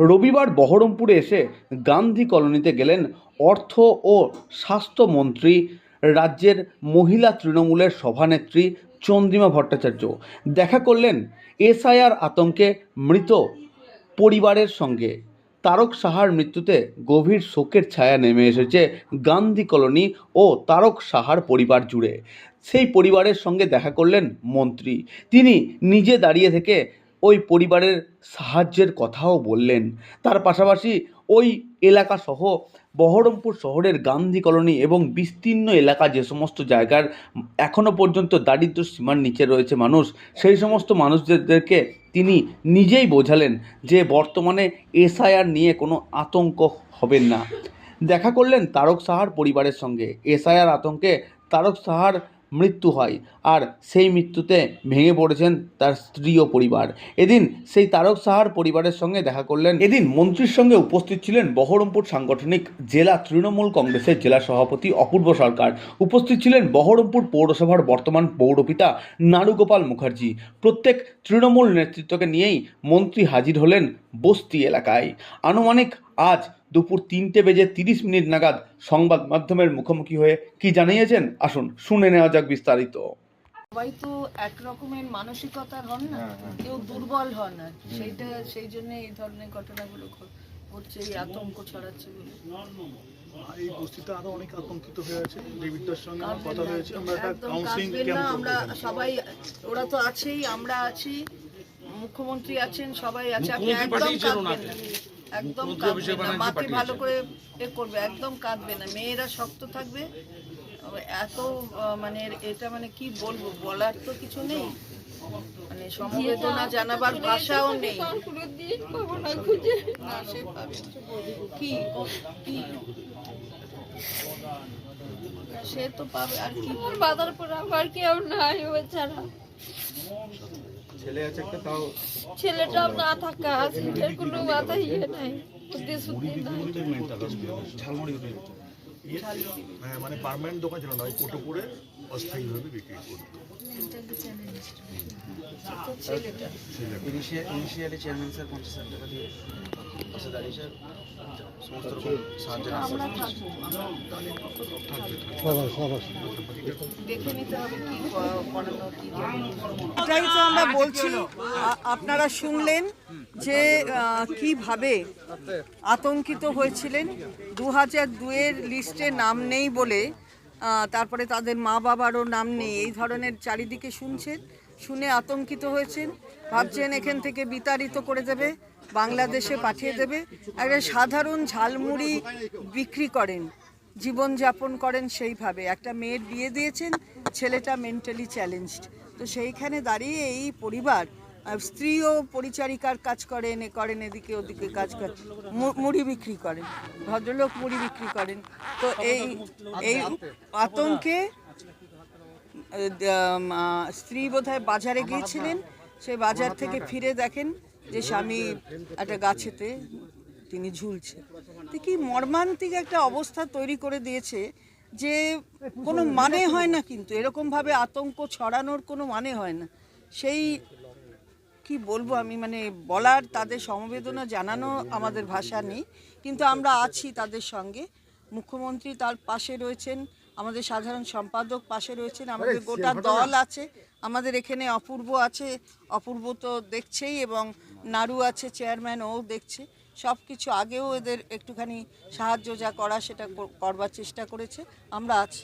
রবিবার বহরমপুরে এসে গান্ধী কলোনিতে গেলেন অর্থ ও স্বাস্থ্যমন্ত্রী রাজ্যের মহিলা তৃণমূলের সভানেত্রী চন্দ্রিমা ভট্টাচার্য। দেখা করলেন এসআইআর আতঙ্কে মৃত পরিবারের সঙ্গে। তারক সাহার মৃত্যুতে গভীর শোকের ছায়া নেমে এসেছে গান্ধী কলোনি ও তারক সাহার পরিবার জুড়ে। সেই পরিবারের সঙ্গে দেখা করলেন মন্ত্রী। তিনি নিজে দাঁড়িয়ে থেকে ওই পরিবারের সাহায্যের কথাও বললেন। তার পাশাপাশি ওই এলাকা সহ বহরমপুর শহরের গান্ধী কলোনি এবং বিস্তীর্ণ এলাকা যে সমস্ত জায়গার এখনও পর্যন্ত দারিদ্র সীমার নিচে রয়েছে মানুষ, সেই সমস্ত মানুষদেরকে তিনি নিজেই বোঝালেন যে বর্তমানে এসআইআর নিয়ে কোনো আতঙ্ক হবেন না। দেখা করলেন তারক সাহার পরিবারের সঙ্গে। এসআইআর আতঙ্কে তারক সাহার মৃত্যু হয়। আর সেই মৃত্যুতে ভেঙে পড়েছেন তার স্ত্রী ও পরিবার। এদিন সেই তারক সাহার পরিবারের সঙ্গে দেখা করলেন। এদিন মন্ত্রীর সঙ্গে উপস্থিত ছিলেন বহরমপুর সাংগঠনিক জেলা তৃণমূল কংগ্রেসের জেলা সভাপতি অপূর্ব সরকার। উপস্থিত ছিলেন বহরমপুর পৌরসভার বর্তমান পৌরপিতা নারুগোপাল মুখার্জি। প্রত্যেক তৃণমূল নেতৃত্বকে নিয়েই মন্ত্রী হাজির হলেন বস্তি এলাকায়। আনুমানিক আজ দুপুর তিনটে বেজে তিরিশ মিনিট নাগাদ সংবাদ মাধ্যমের মুখোমুখি হয়ে কি জানিয়েছেন? আসুন শুনে নেওয়া যাক বিস্তারিত। সবাই তো এক রকমের মানসিকতার হন না কেউ দুর্বল হন আর সেইটা সেই জন্য এই ধরনের ঘটনাগুলো ঘটছে এই আতঙ্ক ছড়াচ্ছে বলে। এই বস্তিতে আরও অনেক আতঙ্কিত হয়ে আছে। সঙ্গে আমার কথা হয়েছে। আমরা একটা কাউন্সিলিং ক্যাম্প আমরা সবাই ওরা তো আছেই আমরা আছি। মুখ্যমন্ত্রী আছেন সবাই আছে। আপনি একদম না। একদম কাঁদবেন না মাকে ভালো করে এ করবে একদম কাঁদবে না মেয়েরা শক্ত থাকবে। এত মানে এটা মানে কি বলব বলার তো কিছু নেই। মানে সমবেদনা জানাবার ভাষাও নেই। না, সে পাবে। কি কি? সে তো পাবে আর কি বাধার পর আমার কেউ নাই ও ছাড়া ছেলেটাও না থাকা ছেলের কোনো মাথা ইয়ে নাই বুদ্ধি শুদ্ধি নাই। মানে পার্মানেন্ট দোকান ছিল না ওই কোটোপুরে অস্থায়ীভাবে বিক্রি করতো। ইনিশিয়ালি চেয়ারম্যান স্যার পঞ্চাশ হাজার টাকা দিয়ে পাশে দাঁড়িয়েছে সমস্ত রকম সাহায্যের আমরা। এটাই তো বলছি আপনারা শুনলেন যে কীভাবে আতঙ্কিত হয়েছিলেন? দু হাজার দুয়ের লিস্টে নাম নেই বলে তারপরে তাদের মা বাবারও নাম নেই, এই ধরনের চারিদিকে শুনছেন শুনে আতঙ্কিত হয়েছেন, ভাবছেন এখান থেকে বিতাড়িত করে দেবে, বাংলাদেশে পাঠিয়ে দেবে, একটা সাধারণ ঝালমুড়ি বিক্রি করেন জীবনযাপন করেন সেইভাবে। একটা মেয়ের বিয়ে দিয়েছেন, ছেলেটা মেন্টালি চ্যালেঞ্জড তো সেইখানে দাঁড়িয়ে এই পরিবার স্ত্রীও পরিচারিকার কাজ করেন, এ করেন, এদিকে ওদিকে কাজ করেন। মুড়ি বিক্রি করেন, ভদ্রলোক মুড়ি বিক্রি করেন। তো এই এই আতঙ্কে স্ত্রী বোধহয় বাজারে গিয়েছিলেন, সে বাজার থেকে ফিরে দেখেন যে স্বামী একটা গাছেতে তিনি ঝুলছে। কি মর্মান্তিক একটা অবস্থা তৈরি করে দিয়েছে যে কোনো মানে হয় না কিন্তু, এরকমভাবে আতঙ্ক ছড়ানোর কোনো মানে হয় না। সেই কি বলব? আমি মানে বলার তাদের সমবেদনা জানানো আমাদের ভাষা নেই। কিন্তু আমরা আছি তাদের সঙ্গে। মুখ্যমন্ত্রী তার পাশে রয়েছেন আমাদের সাধারণ সম্পাদক পাশে রয়েছেন আমাদের গোটা দল আছে আমাদের এখানে অপূর্ব আছে অপূর্ব তো দেখছেই এবং নাড়ু আছে চেয়ারম্যান ও দেখছে। সব কিছু আগেও এদের একটুখানি সাহায্য যা করা সেটা করবার চেষ্টা করেছে আমরা আছি।